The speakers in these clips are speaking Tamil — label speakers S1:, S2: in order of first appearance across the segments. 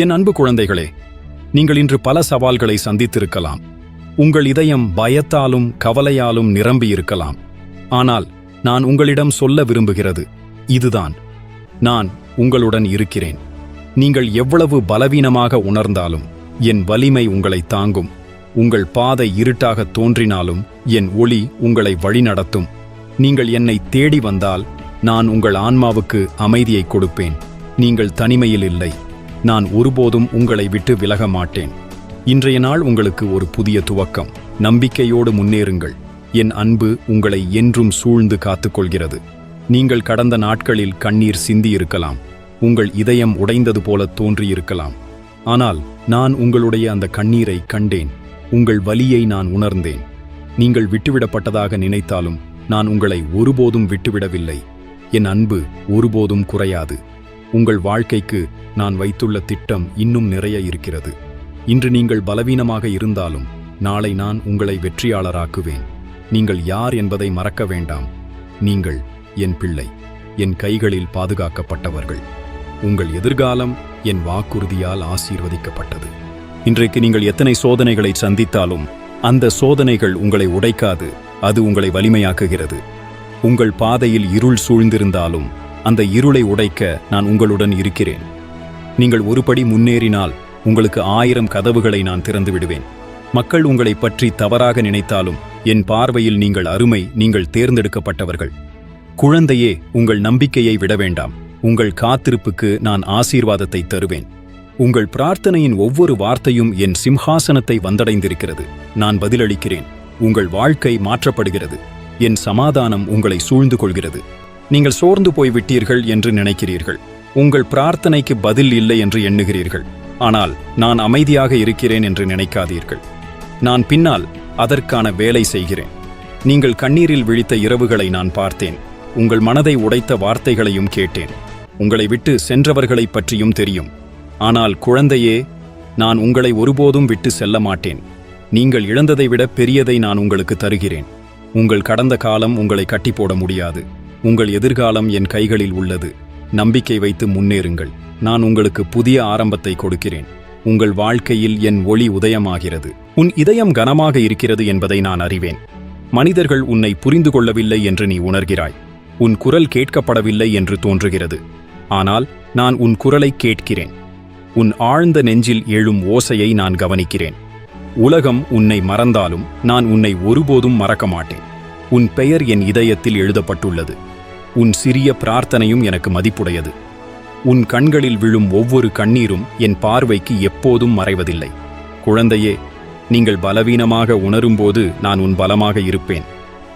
S1: என் அன்பு குழந்தைகளே நீங்கள் இன்று பல சவால்களை சந்தித்திருக்கலாம். உங்கள் இதயம் பயத்தாலும் கவலையாலும் நிரம்பியிருக்கலாம். ஆனால் நான் உங்களிடம் சொல்ல விரும்புகிறது இதுதான். நான் உங்களுடன் இருக்கிறேன். நீங்கள் எவ்வளவு பலவீனமாக உணர்ந்தாலும் என் வலிமை உங்களை தாங்கும். உங்கள் பாதை இருட்டாக தோன்றினாலும் என் ஒளி உங்களை வழிநடத்தும். நீங்கள் என்னை தேடி வந்தால் நான் உங்கள் ஆன்மாவுக்கு அமைதியை கொடுப்பேன். நீங்கள் தனிமையில் இல்லை. நான் ஒருபோதும் உங்களை விட்டு விலக மாட்டேன். இன்றைய நாள் உங்களுக்கு ஒரு புதிய துவக்கம். நம்பிக்கையோடு முன்னேறுங்கள். என் அன்பு உங்களை என்றும் சூழ்ந்து காத்துக்கொள்கிறது. நீங்கள் கடந்த நாட்களில் கண்ணீர் சிந்தியிருக்கலாம் உங்கள் இதயம் உடைந்தது போல தோன்றியிருக்கலாம் ஆனால் நான் உங்களுடைய அந்த கண்ணீரை கண்டேன். உங்கள் வலியை நான் உணர்ந்தேன். நீங்கள் விட்டுவிடப்பட்டதாக நினைத்தாலும் நான் உங்களை ஒருபோதும் விட்டுவிடவில்லை. என் அன்பு ஒருபோதும் குறையாது. உங்கள் வாழ்க்கைக்கு நான் வைத்துள்ள திட்டம் இன்னும் நிறைய இருக்கிறது. இன்று நீங்கள் பலவீனமாக இருந்தாலும் நாளை நான் உங்களை வெற்றியாளராக்குவேன். நீங்கள் யார் என்பதை மறக்க வேண்டாம். நீங்கள் என் பிள்ளை என் கைகளில் பாதுகாக்கப்பட்டவர்கள். உங்கள் எதிர்காலம் என் வாக்குறுதியால் ஆசீர்வதிக்கப்பட்டது. இன்றைக்கு நீங்கள் எத்தனை சோதனைகளை சந்தித்தாலும் அந்த சோதனைகள் உங்களை உடைக்காது அது உங்களை வலிமையாக்குகிறது. உங்கள் பாதையில் இருள் சூழ்ந்திருந்தாலும் அந்த இருளை உடைக்க நான் உங்களுடன் இருக்கிறேன். நீங்கள் ஒருபடி முன்னேறினால் உங்களுக்கு ஆயிரம் கதவுகளை நான் திறந்து விடுவேன். மக்கள் உங்களை பற்றி தவறாக நினைத்தாலும் என் பார்வையில் நீங்கள் அருமை நீங்கள் தேர்ந்தெடுக்கப்பட்டவர்கள். குழந்தையே உங்கள் நம்பிக்கையை விட வேண்டாம். உங்கள் காத்திருப்புக்கு நான் ஆசீர்வாதத்தை தருவேன். உங்கள் பிரார்த்தனையின் ஒவ்வொரு வார்த்தையும் என் சிம்ஹாசனத்தை வந்தடைந்திருக்கிறது. நான் பதிலளிக்கிறேன். உங்கள் வாழ்க்கை மாற்றப்படுகிறது. என் சமாதானம் உங்களை சூழ்ந்து கொள்கிறது. நீங்கள் சோர்ந்து போய்விட்டீர்கள் என்று நினைக்கிறீர்கள். உங்கள் பிரார்த்தனைக்கு பதில் இல்லை என்று எண்ணுகிறீர்கள். ஆனால் நான் அமைதியாக இருக்கிறேன் என்று நினைக்காதீர்கள். நான் பின்னால் அதற்கான வேலை செய்கிறேன். நீங்கள் கண்ணீரில் விழித்த இரவுகளை நான் பார்த்தேன். உங்கள் மனதை உடைத்த வார்த்தைகளையும் கேட்டேன். உங்களை விட்டு சென்றவர்களைப் பற்றியும் தெரியும். ஆனால் குழந்தையே நான் உங்களை ஒருபோதும் விட்டு செல்ல மாட்டேன். நீங்கள் இழந்ததை விட பெரியதை நான் உங்களுக்கு தருகிறேன். உங்கள் கடந்த காலம் உங்களை கட்டி போட முடியாது. உங்கள் எதிர்காலம் என் கைகளில் உள்ளது. நம்பிக்கை வைத்து முன்னேறுங்கள். நான் உங்களுக்கு புதிய ஆரம்பத்தை கொடுக்கிறேன். உங்கள் வாழ்க்கையில் என் ஒளி உதயமாகிறது. உன் இதயம் கனமாக இருக்கிறது என்பதை நான் அறிவேன். மனிதர்கள் உன்னை புரிந்து கொள்ளவில்லை என்று நீ உணர்கிறாய். உன் குரல் கேட்கப்படவில்லை என்று தோன்றுகிறது. ஆனால் நான் உன் குரலை கேட்கிறேன். உன் ஆழ்ந்த நெஞ்சில் எழும் ஓசையை நான் கவனிக்கிறேன். உலகம் உன்னை மறந்தாலும் நான் உன்னை ஒருபோதும் மறக்க மாட்டேன். உன் பெயர் என் இதயத்தில் எழுதப்பட்டுள்ளது. உன் சிறிய பிரார்த்தனையும் எனக்கு மதிப்புடையது. உன் கண்களில் விழும் ஒவ்வொரு கண்ணீரும் என் பார்வைக்கு எப்போதும் மறைவதில்லை. குழந்தையே நீங்கள் பலவீனமாக உணரும்போது நான் உன் பலமாக இருப்பேன்.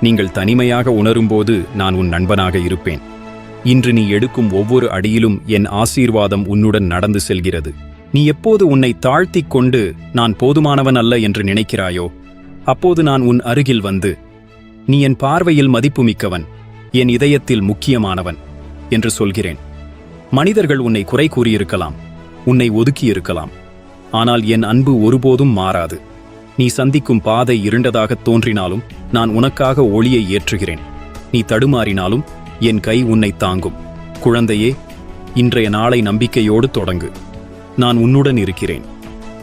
S1: நீங்கள் தனிமையாக உணரும்போது நான் உன் நண்பனாக இருப்பேன். இன்று நீ எடுக்கும் ஒவ்வொரு அடியிலும் என் ஆசீர்வாதம் உன்னுடன் நடந்து செல்கிறது. நீ எப்போது உன்னை தாழ்த்திக் கொண்டு நான் போதுமானவன் அல்ல என்று நினைக்கிறாயோ அப்போது நான் உன் அருகில் வந்து நீ என் பார்வையில் மதிப்புமிக்கவன். என் இதயத்தில் முக்கியமானவன் என்று சொல்கிறேன். மனிதர்கள் உன்னை குறை கூறியிருக்கலாம் உன்னை ஒதுக்கியிருக்கலாம். ஆனால் என் அன்பு ஒருபோதும் மாறாது. நீ சந்திக்கும் பாதை இருண்டதாக தோன்றினாலும் நான் உனக்காக ஒளியை ஏற்றுகிறேன். நீ தடுமாறினாலும் என் கை உன்னை தாங்கும். குழந்தையே இன்றைய நாளை நம்பிக்கையோடு தொடங்கு. நான் உன்னுடன் இருக்கிறேன்.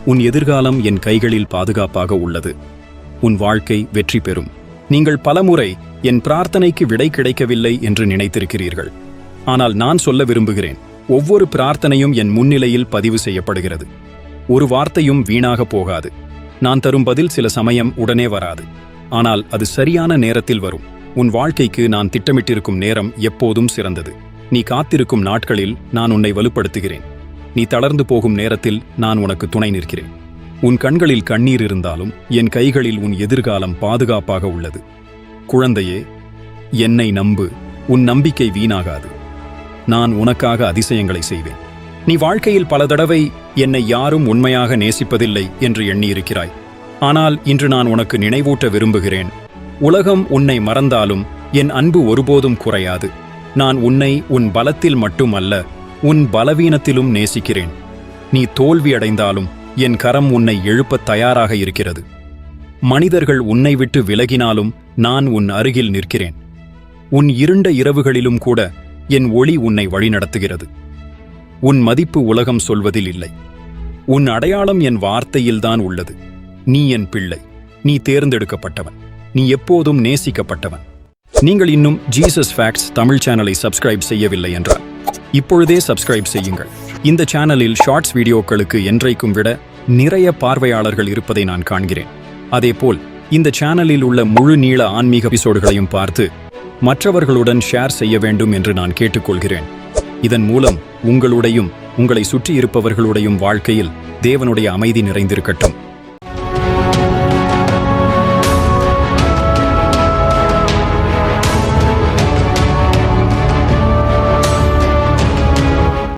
S1: உன் எதிர்காலம் என் கைகளில் பாதுகாப்பாக உள்ளது. உன் வாழ்க்கை வெற்றி பெறும். நீங்கள் பலமுறை என் பிரார்த்தனைக்கு விடை கிடைக்கவில்லை என்று நினைத்திருக்கிறீர்கள். ஆனால் நான் சொல்ல விரும்புகிறேன் ஒவ்வொரு பிரார்த்தனையும் என் முன்னிலையில் பதிவு செய்யப்படுகிறது. ஒரு வார்த்தையும் வீணாக போகாது. நான் தரும் பதில் சில சமயம் உடனே வராது. ஆனால் அது சரியான நேரத்தில் வரும். உன் வாழ்க்கைக்கு நான் திட்டமிட்டிருக்கும் நேரம் எப்போதும் சிறந்தது. நீ காத்திருக்கும் நாட்களில் நான் உன்னை வலுப்படுத்துகிறேன். நீ தளர்ந்து போகும் நேரத்தில் நான் உனக்கு துணை நிற்கிறேன். உன் கண்களில் கண்ணீர் இருந்தாலும் என் கைகளில் உன் எதிர்காலம் பாதுகாப்பாக உள்ளது. குழந்தையே என்னை நம்பு. உன் நம்பிக்கை வீணாகாது. நான் உனக்காக அதிசயங்களை செய்வேன். நீ வாழ்க்கையில் பல தடவை என்னை யாரும் உண்மையாக நேசிப்பதில்லை என்று எண்ணியிருக்கிறாய். ஆனால் இன்று நான் உனக்கு நினைவூட்ட விரும்புகிறேன். உலகம் உன்னை மறந்தாலும் என் அன்பு ஒருபோதும் குறையாது. நான் உன்னை உன் பலத்தில் மட்டுமல்ல உன் பலவீனத்திலும் நேசிக்கிறேன். நீ தோல்வி அடைந்தாலும் என் கரம் உன்னை எழுப்பத் தயாராக இருக்கிறது. மனிதர்கள் உன்னை விட்டு விலகினாலும் நான் உன் அருகில் நிற்கிறேன். உன் இருண்ட இரவுகளிலும் கூட என் ஒளி உன்னை வழிநடத்துகிறது. உன் மதிப்பு உலகம் சொல்வதில் இல்லை. உன் அடையாளம் என் வார்த்தையில்தான் உள்ளது. நீ என் பிள்ளை. நீ தேர்ந்தெடுக்கப்பட்டவன். நீ எப்போதும் நேசிக்கப்பட்டவன். நீங்கள் இன்னும் ஜீசஸ் ஃபேக்ட்ஸ் தமிழ் சேனலை சப்ஸ்கிரைப் செய்யவில்லை என்றால் இப்பொழுதே சப்ஸ்கிரைப் செய்யுங்கள். இந்த சேனலில் ஷார்ட்ஸ் வீடியோக்களுக்கு என்றைக்கும் விட நிறைய பார்வையாளர்கள் இருப்பதை நான் காண்கிறேன். அதேபோல் இந்த சேனலில் உள்ள முழு நீள ஆன்மீக எபிசோடுகளையும் பார்த்து மற்றவர்களுடன் ஷேர் செய்ய வேண்டும் என்று நான் கேட்டுக்கொள்கிறேன். இதன் மூலம் உங்களுடையும் உங்களை சுற்றி இருப்பவர்களுடையும் வாழ்க்கையில் தேவனுடைய அமைதி நிறைந்திருக்கட்டும்.